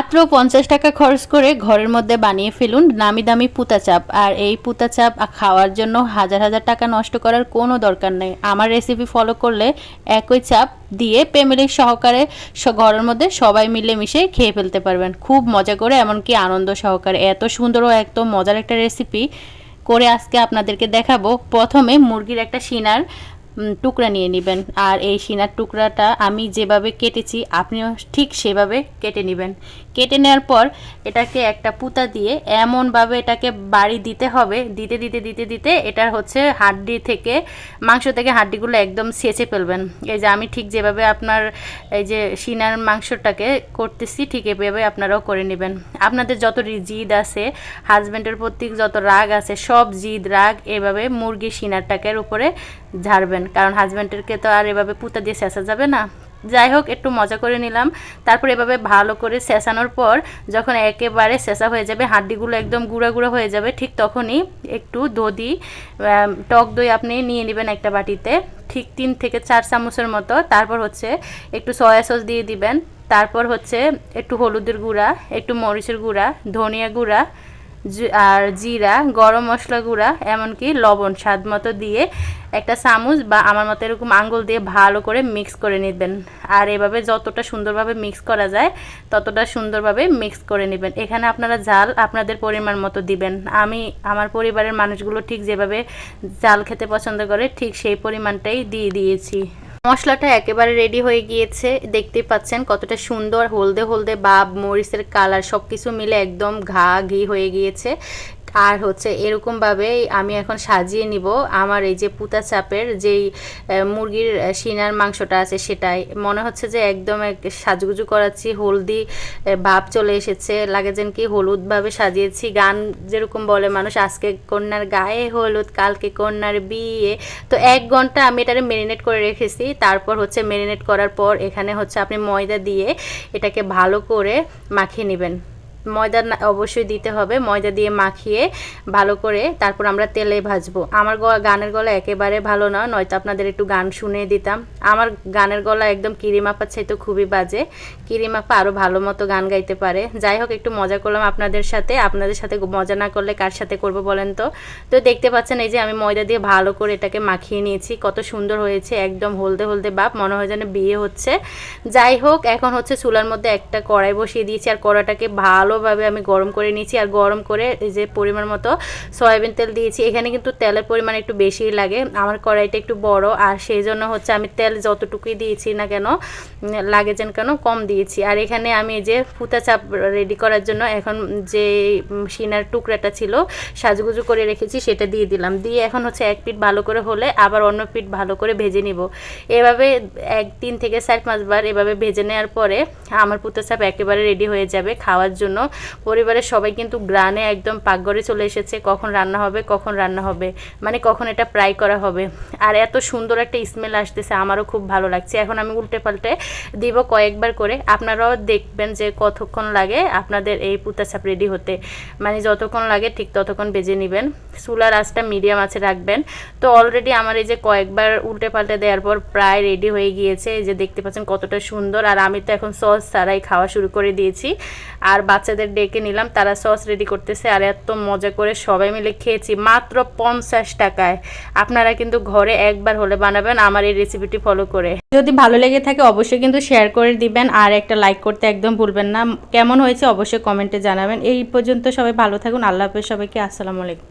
মাত্র পঞ্চাশ টাকা খরচ করে ঘরের মধ্যে বানিয়ে ফেলুন নামি দামি পুতা চাপ আর এই পুতা চাপ খাওয়ার জন্য হাজার হাজার টাকা নষ্ট করার কোনো দরকার নেই। আমার রেসিপি ফলো করলে একই চাপ দিয়ে ফ্যামিলির সহকারে ঘরের মধ্যে সবাই মিলে মিশে খেয়ে ফেলতে পারবেন। খুব মজা করে, এমনকি আনন্দ সহকারে। এত সুন্দর ও এত মজার একটা রেসিপি করে আজকে আপনাদেরকে দেখাবো। প্রথমে মুরগির একটা সিনার টুকরা নিয়ে নেবেন। আর এই সিনার টুকরাটা আমি যেভাবে কেটেছি, আপনিও ঠিক সেভাবে কেটে নেবেন। কেটে নেওয়ার পর এটাকে একটা পুতা দিয়ে এমনভাবে এটাকে বাড়ি দিতে হবে, দিতে দিতে দিতে দিতে এটা হচ্ছে হাড্ডি থেকে, মাংস থেকে হাড্ডিগুলো একদম সেচে ফেলবেন। এই যে আমি ঠিক যেভাবে আপনার এই যে সিনার মাংসটাকে করতেছি, ঠিক এভাবে আপনারাও করে নেবেন। আপনাদের যত জিদ আছে হাজব্যান্ডের প্রতি যত রাগ আছে, সব জিদ, রাগ এভাবে মুরগি সিনারটাকের উপরে ঝাড়বেন। কারণ হাজব্যান্ডেরকে তো আর এভাবে পুতা দিয়ে শেষা যাবে না। যাই হোক, একটু মজা করে নিলাম। তারপর এভাবে ভালো করে শেষানোর পর যখন একেবারে শেষা হয়ে যাবে, হাড্ডিগুলো একদম গুঁড়া গুঁড়া হয়ে যাবে, ঠিক তখনই একটু দধি টক দই আপনি নিয়ে নেবেন একটা বাটিতে, ঠিক তিন থেকে চার চামচের মতো। তারপর হচ্ছে একটু সয়া সস দিয়ে দিবেন। তারপর হচ্ছে একটু হলুদের গুঁড়া, একটু মরিচের গুঁড়া, ধনিয়া গুঁড়া আর জিরা, গরম মশলা গুঁড়া, এমনকি লবণ স্বাদ মতো দিয়ে একটা চামচ বা আমার মতো এরকম আঙ্গুল দিয়ে ভালো করে মিক্স করে নেবেন। আর এভাবে যতটা সুন্দরভাবে মিক্স করা যায়, ততটা সুন্দরভাবে মিক্স করে নেবেন। এখানে আপনারা জাল আপনাদের পরিমাণ মতো দিবেন। আমি, আমার পরিবারের মানুষগুলো ঠিক যেভাবে জাল খেতে পছন্দ করে, ঠিক সেই পরিমাণটাই দিয়ে দিয়েছি। মশলাটা একেবারে রেডি হয়ে গিয়েছে। দেখতেই পাচ্ছেন কতটা সুন্দর, হলদে হলদে বা মরিচের কালার সব কিছু মিলে একদম ঘা ঘি হয়ে গিয়েছে। আর হচ্ছে এরকমভাবে আমি এখন সাজিয়ে নিব। আমার এই যে পুতা চাপের যেই মুরগির সিনার মাংসটা আছে সেটাই। মনে হচ্ছে যে একদম এক সাজগুজু করাচ্ছি, হলদি ভাব চলে এসেছে। লাগে যেন কি হলুদভাবে সাজিয়েছি। গান যেরকম বলে মানুষ, আজকে কন্যার গায়ে হলুদ, কালকে কন্যার বিয়ে। তো এক ঘণ্টা আমি এটারে মেরিনেট করে রেখেছি। তারপর হচ্ছে মেরিনেট করার পর এখানে হচ্ছে আপনি ময়দা দিয়ে এটাকে ভালো করে মাখিয়ে নেবেন। ময়দা অবশ্যই দিতে হবে। ময়দা দিয়ে মাখিয়ে ভালো করে তারপর আমরা তেলে ভাজবো। আমার গানের গলা একেবারে ভালো না, নয়তো আপনাদের একটু গান শুনে দিতাম। আমার গানের গলা একদম কিরিমাপার চাইতে খুবই বাজে। কিরিমাপা আরও ভালো মতো গান গাইতে পারে। যাই হোক, একটু মজা করলাম আপনাদের সাথে। আপনাদের সাথে মজা না করলে কার সাথে করব বলেন তো? তো দেখতে পাচ্ছেন এই যে আমি ময়দা দিয়ে ভালো করে এটাকে মাখিয়ে নিয়েছি। কত সুন্দর হয়েছে, একদম হলদে হলদে বাপ, মনে হয় যেন বিয়ে হচ্ছে। যাই হোক, এখন হচ্ছে চুলার মধ্যে একটা কড়াই বসিয়ে দিয়েছি। আর কড়াটাকে ভালোভাবে আমি গরম করে নিয়েছি আর গরম করে এই যে পরিমাণ মতো সয়াবিন তেল দিয়েছি। এখানে কিন্তু তেলের পরিমাণ একটু বেশিই লাগে। আমার কড়াইটা একটু বড় আর সেই জন্য হচ্ছে আমি তেল যতটুকুই দিয়েছি না কেন লাগে যেন কেন কম দিয়েছি। আর এখানে আমি এই যে ফুতা চাপ রেডি করার জন্য এখন যে সিনার টুকরাটা ছিল সাজগুজু করে রেখেছি সেটা দিয়ে দিলাম। দিয়ে এখন হচ্ছে এক পিঠ ভালো করে হলে আবার অন্য পিঠ ভালো করে ভেজে নিব। এভাবে এক তিন থেকে চার পাঁচবার এভাবে ভেজে নেওয়ার পরে আমার পুতো চাপ একেবারে রেডি হয়ে যাবে খাওয়ার জন্য। পরিবারের সবাই কিন্তু গ্রানে একদম পাকঘরে চলে এসেছে, কখন রান্না হবে, কখন রান্না হবে মানে কখন এটা ফ্রাই করা হবে। আর এত সুন্দর একটা স্মেল আসতেছে, আমারও খুব ভালো লাগছে। এখন আমি উল্টে পাল্টে দিব কয়েকবার করে। আপনারাও দেখবেন যে কতক্ষণ লাগে আপনাদের এই পুতা চাপ রেডি হতে। মানে যতক্ষণ লাগে ঠিক ততক্ষণ বেজে নেবেন। চুলার আঁচটা মিডিয়াম আছে রাখবেন। তো অলরেডি আমার এই যে কয়েকবার উল্টে পাল্টে দেওয়ার পর প্রায় রেডি হয়ে গিয়েছে। এই যে দেখতে পাচ্ছেন কতটা সুন্দর। আর আমি তো এখন সস ছাড়াই খাওয়া শুরু করে দিয়েছি। আর বাচ্চাদের ডেকে নিলাম, তারা সস রেডি করতেছে আর এত মজা করে সবাই মিলে খেয়েছি, মাত্র পঞ্চাশ টাকায়। আপনারা কিন্তু ঘরে একবার হলে বানাবেন আমার এই রেসিপিটি ফলো করে। যদি ভালো লেগে থাকে অবশ্যই কিন্তু শেয়ার করে দিবেন আর একটা লাইক করতে একদম ভুলবেন না। কেমন হয়েছে অবশ্যই কমেন্টে জানাবেন। এই পর্যন্ত সবাই ভালো থাকুন, আল্লাহ হাফেজ সবাইকে, আসসালামু আলাইকুম।